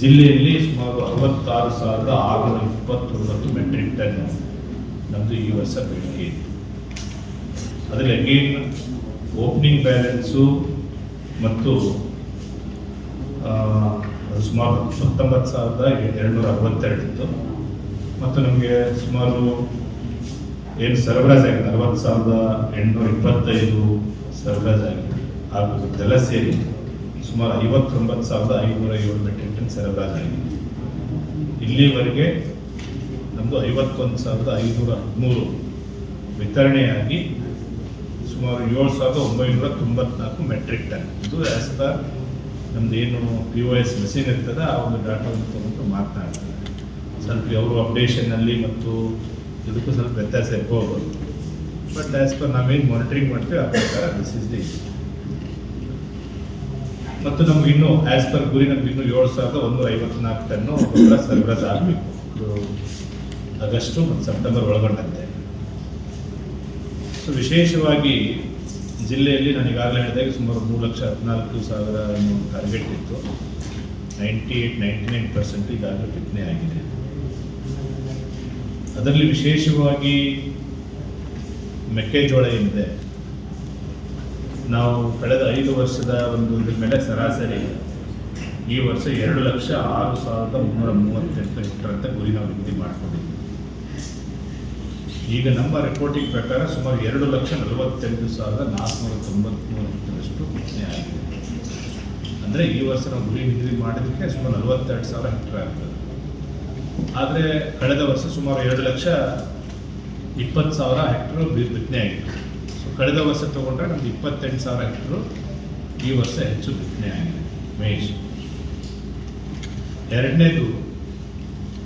ಜಿಲ್ಲೆಯಲ್ಲಿ ಸುಮಾರು ಅರವತ್ತಾರು ಸಾವಿರದ ಆರುನೂರ ಇಪ್ಪತ್ತೊಂಬತ್ತು ಮೆಟ್ರಿಕ್ ಟನ್ ನಮ್ಮದು ಈ ವರ್ಷ ಬೇಡಿಕೆ ಇತ್ತು. ಅದರಲ್ಲಿ ಅಗೇನ್ ಓಪನಿಂಗ್ ಬ್ಯಾಲೆನ್ಸು ಮತ್ತು ಸುಮಾರು ಹತ್ತೊಂಬತ್ತು ಸಾವಿರದ ಎರಡುನೂರ ಅರವತ್ತೆರಡು ಇತ್ತು. ಮತ್ತು ನಮಗೆ ಸುಮಾರು ಏನು ಸರಬರಾಜಾಗಿದೆ ಅರವತ್ತು ಸಾವಿರದ ಎಂಟುನೂರ ಇಪ್ಪತ್ತೈದು ಸರಬರಾಜಾಗಿದೆ ಹಾಗೂ ಇದೆಲ್ಲ ಸೇರಿ ಸುಮಾರು ಐವತ್ತೊಂಬತ್ತು ಸಾವಿರದ ಐನೂರ ಏಳು ಮೆಟ್ರಿಕ್ ಟನ್ ಸರಬರಾಜಾಗಿದೆ ಇಲ್ಲಿವರೆಗೆ ನಮ್ಮದು ಐವತ್ತೊಂದು ಸಾವಿರದ ಐನೂರ ಹದಿಮೂರು ವಿತರಣೆಯಾಗಿ ಸುಮಾರು ಏಳು ಸಾವಿರದ ಒಂಬೈನೂರ ತೊಂಬತ್ನಾಲ್ಕು ಮೆಟ್ರಿಕ್ ಟನ್. ಇದು ಆಸ್ ದ ನಮ್ದು ಏನು ಪಿ ಒ ಎಸ್ ಮೆಷಿನ್ ಇರ್ತದೆ, ಆ ಒಂದು ಡಾಟಾವನ್ನು ತಗೊಂಡು ಮಾತನಾಡ್ತಾರೆ ಸ್ವಲ್ಪ ಅವರು ಅಪ್ಡೇಷನ್ನಲ್ಲಿ ಮತ್ತು ಇದಕ್ಕೂ ಸ್ವಲ್ಪ ವ್ಯತ್ಯಾಸ ಇರ್ಬೋದು. ಬಟ್ ಆಸ್ ಪರ್ ನಾವೇನು ಮಾನಿಟ್ರಿಂಗ್ ಮಾಡ್ತೀವಿ, ಆ ಪ್ರಕಾರ ದಿಸ್ ಇಸ್ ದಿ ಮತ್ತು ನಮ್ಗೆ ಇನ್ನು ಆಸ್ ಪರ್ ಗುರಿ ನಮ್ಗೆ ಇನ್ನೂ ಏಳು ಸಾವಿರದ ಒಂದೂರ ಐವತ್ನಾಲ್ಕು ಟನ್ನು ಗೊಬ್ಬರ ಸರಬರಾಜು ಆಗಬೇಕು. ಆಗಸ್ಟು ಮತ್ತು ಸೆಪ್ಟೆಂಬರ್ ಒಳಗೊಂಡಂತೆ. ಸೊ ವಿಶೇಷವಾಗಿ ಜಿಲ್ಲೆಯಲ್ಲಿ ನಾನು ಈಗಾಗಲೇ ಹೇಳಿದಾಗ ಸುಮಾರು ಮೂರು ಲಕ್ಷ ಹದಿನಾಲ್ಕು ಸಾವಿರ ಟಾರ್ಗೆಟ್ ಇತ್ತು. Ninety eight ninety nine percent ಈಗಾಗಲೇ ಬಿತ್ತನೆ ಆಗಿದೆ. ಅದರಲ್ಲಿ ವಿಶೇಷವಾಗಿ ಮೆಕ್ಕೆಜೋಳ ಏನಿದೆ ನಾವು ಕಳೆದ ಐದು ವರ್ಷದ ಒಂದು ಮೇಲೆ ಸರಾಸರಿ ಈ ವರ್ಷ ಎರಡು ಲಕ್ಷ ಆರು ಸಾವಿರದ ಮುನ್ನೂರ ಮೂವತ್ತೆಂಟು ಹೆಕ್ಟರ್ ಅಂತ ಗುರಿ ನಾವು ನಿಗದಿ ಮಾಡ್ಕೊಂಡಿದ್ದೀವಿ ಈಗ ನಮ್ಮ ರಿಪೋರ್ಟಿಂಗ್ ಪ್ರಕಾರ ಸುಮಾರು ಎರಡು ಲಕ್ಷ ನಲವತ್ತೆಂಟು ಸಾವಿರದ ನಾಲ್ಕುನೂರ ತೊಂಬತ್ತ್ಮೂರು ಹೆಕ್ಟರಷ್ಟು ಕಡಿಮೆ ಆಗಿದೆ. ಅಂದರೆ ಈ ವರ್ಷ ನಾವು ಗುರಿ ನಿಗದಿ ಮಾಡೋದಕ್ಕೆ ಸುಮಾರು ನಲವತ್ತೆರಡು ಸಾವಿರ ಹೆಕ್ಟರ್ ಆಗ್ತದೆ. ಆದರೆ ಕಳೆದ ವರ್ಷ ಸುಮಾರು ಎರಡು ಲಕ್ಷ ಇಪ್ಪತ್ತು ಸಾವಿರ ಹೆಕ್ಟರ್ ಬಿತ್ತನೆ ಆಗಿತ್ತು. ಕಳೆದ ವರ್ಷ ತಗೊಂಡ್ರೆ ನಮ್ದು ಇಪ್ಪತ್ತೆಂಟು ಸಾವಿರ ಹೆಕ್ಟರು ಈ ವರ್ಷ ಹೆಚ್ಚು ಬಿತ್ತನೆ ಆಗಿದೆ. ಮಹೇಶ್ ಎರಡನೇದು